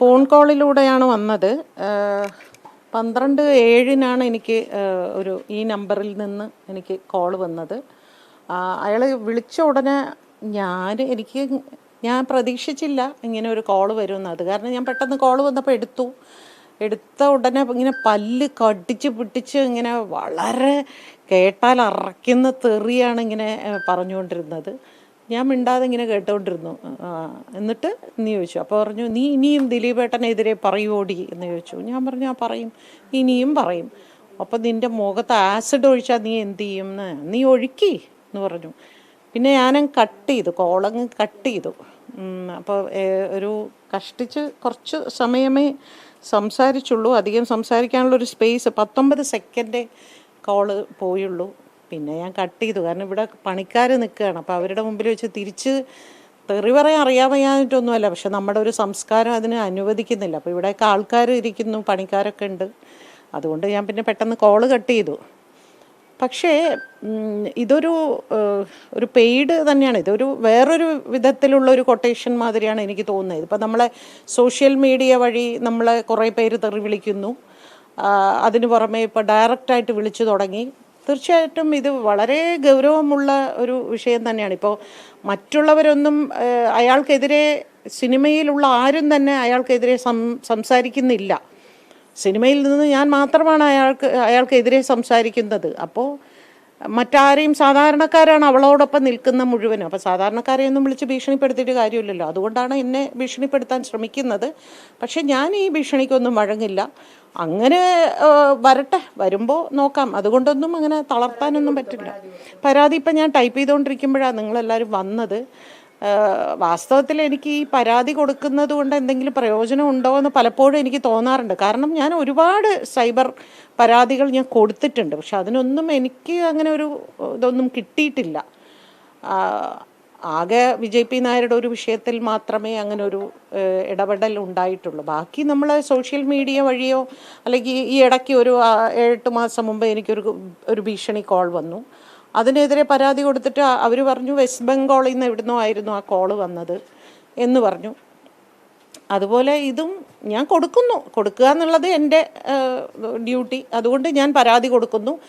Phone കോളിലൂടെയാണ് വന്നത്. പന്ത്രണ്ട് ഏഴിനാണ് എനിക്ക് ഒരു ഈ നമ്പറിൽ നിന്ന് എനിക്ക് കോൾ വന്നത്. അയാൾ വിളിച്ച ഉടനെ ഞാൻ എനിക്ക് ഞാൻ പ്രതീക്ഷിച്ചില്ല ഇങ്ങനെ ഒരു കോൾ വരുമെന്ന്. അത് കാരണം ഞാൻ പെട്ടെന്ന് കോൾ വന്നപ്പോൾ എടുത്തു. എടുത്ത ഉടനെ ഇങ്ങനെ പല്ല് കടിച്ച് പിടിച്ച് ഇങ്ങനെ വളരെ കേട്ടാൽ അറയ്ക്കുന്ന തെറിയാണ് ഇങ്ങനെ പറഞ്ഞുകൊണ്ടിരുന്നത്. ഞാൻ മിണ്ടാതെ ഇങ്ങനെ കേട്ടുകൊണ്ടിരുന്നു എന്നിട്ട് നീ ചോദിച്ചു. അപ്പോൾ പറഞ്ഞു നീ ഇനിയും ദിലീപേട്ടനെതിരെ പറയുവോടി? എന്ന് ചോദിച്ചു. ഞാൻ പറഞ്ഞു ആ പറയും. ഇനിയും പറയും. അപ്പോൾ നിന്റെ മുഖത്ത് ആസിഡ് ഒഴിച്ചാൽ നീ എന്ത് ചെയ്യും എന്ന് നീ ഒഴുക്കി? എന്ന് പറഞ്ഞു. പിന്നെ ഞാൻ കട്ട് ചെയ്തു. കോളങ്ങ് കട്ട് ചെയ്തു. അപ്പോൾ ഒരു കഷ്ടിച്ച് കുറച്ച് സമയമേ സംസാരിച്ചുള്ളൂ. അധികം സംസാരിക്കാനുള്ളൊരു സ്പേസ് പത്തൊമ്പത് സെക്കൻഡേ കോൾ പോയുള്ളൂ. പിന്നെ ഞാൻ കട്ട് ചെയ്തു. കാരണം ഇവിടെ പണിക്കാർ നിൽക്കുകയാണ്. അപ്പോൾ അവരുടെ മുമ്പിൽ വെച്ച് തിരിച്ച് തെറി പറയാൻ അറിയാമെയ്യാഞ്ഞിട്ടൊന്നുമല്ല പക്ഷെ നമ്മുടെ ഒരു സംസ്കാരം അതിന് അനുവദിക്കുന്നില്ല. അപ്പോൾ ഇവിടെയൊക്കെ ആൾക്കാർ ഇരിക്കുന്നു പണിക്കാരൊക്കെ ഉണ്ട്. അതുകൊണ്ട് ഞാൻ പിന്നെ പെട്ടെന്ന് കോൾ കട്ട് ചെയ്തു. പക്ഷേ ഇതൊരു ഒരു പെയ്ഡ് തന്നെയാണ്. ഇതൊരു വേറൊരു വിധത്തിലുള്ള ഒരു കൊട്ടേഷൻ മാതിരിയാണ് എനിക്ക് തോന്നുന്നത്. ഇപ്പം നമ്മളെ സോഷ്യൽ മീഡിയ വഴി നമ്മളെ കുറേ പേര് തെറി വിളിക്കുന്നു. അതിന് പുറമെ ഇപ്പോൾ ഡയറക്റ്റായിട്ട് വിളിച്ചു തുടങ്ങി. തീർച്ചയായിട്ടും ഇത് വളരെ ഗൗരവമുള്ള ഒരു വിഷയം തന്നെയാണ്. ഇപ്പോൾ മറ്റുള്ളവരൊന്നും അയാൾക്കെതിരെ സിനിമയിലുള്ള ആരും തന്നെ അയാൾക്കെതിരെ സംസാരിക്കുന്നില്ല. സിനിമയിൽ നിന്ന് ഞാൻ മാത്രമാണ് അയാൾക്ക് അയാൾക്കെതിരെ സംസാരിക്കുന്നത്. അപ്പോൾ മറ്റാരെയും സാധാരണക്കാരാണ് അവളോടൊപ്പം നിൽക്കുന്ന മുഴുവനും. അപ്പോൾ സാധാരണക്കാരെയൊന്നും വിളിച്ച് ഭീഷണിപ്പെടുത്തിയിട്ട് കാര്യമില്ലല്ലോ. അതുകൊണ്ടാണ് എന്നെ ഭീഷണിപ്പെടുത്താൻ ശ്രമിക്കുന്നത്. പക്ഷേ ഞാൻ ഈ ഭീഷണിക്കൊന്നും വഴങ്ങില്ല. അങ്ങനെ വരട്ടെ വരുമ്പോൾ നോക്കാം. അതുകൊണ്ടൊന്നും അങ്ങനെ തളർത്താനൊന്നും പറ്റില്ല. പരാതി ഇപ്പം ഞാൻ ടൈപ്പ് ചെയ്തുകൊണ്ടിരിക്കുമ്പോഴാണ് നിങ്ങളെല്ലാവരും വന്നത്. വാസ്തവത്തിൽ എനിക്ക് ഈ പരാതി കൊടുക്കുന്നത് കൊണ്ട് എന്തെങ്കിലും പ്രയോജനം ഉണ്ടോ എന്ന് പലപ്പോഴും എനിക്ക് തോന്നാറുണ്ട്. കാരണം ഞാൻ ഒരുപാട് സൈബർ പരാതികൾ ഞാൻ കൊടുത്തിട്ടുണ്ട്. പക്ഷെ അതിനൊന്നും എനിക്ക് അങ്ങനെ ഒരു ഇതൊന്നും കിട്ടിയിട്ടില്ല. ആകെ വിജയ് പി നായരുടെ ഒരു വിഷയത്തിൽ മാത്രമേ അങ്ങനെ ഒരു ഇടപെടൽ ഉണ്ടായിട്ടുള്ളൂ. ബാക്കി നമ്മൾ സോഷ്യൽ മീഡിയ വഴിയോ അല്ലെങ്കിൽ ഈ ഇടയ്ക്ക് ഒരു എട്ട് മാസം മുമ്പ് എനിക്കൊരു ഒരു ഭീഷണി കോൾ വന്നു. അതിനെതിരെ പരാതി കൊടുത്തിട്ട് അവർ പറഞ്ഞു വെസ്റ്റ് ബംഗാളിൽ നിന്ന് എവിടുന്നോ ആയിരുന്നു ആ കോൾ വന്നത് എന്ന് പറഞ്ഞു. അതുപോലെ ഇതും ഞാൻ കൊടുക്കുന്നു. കൊടുക്കുക എന്നുള്ളത് എന്റെ ഡ്യൂട്ടി. അതുകൊണ്ട് ഞാൻ പരാതി കൊടുക്കുന്നു.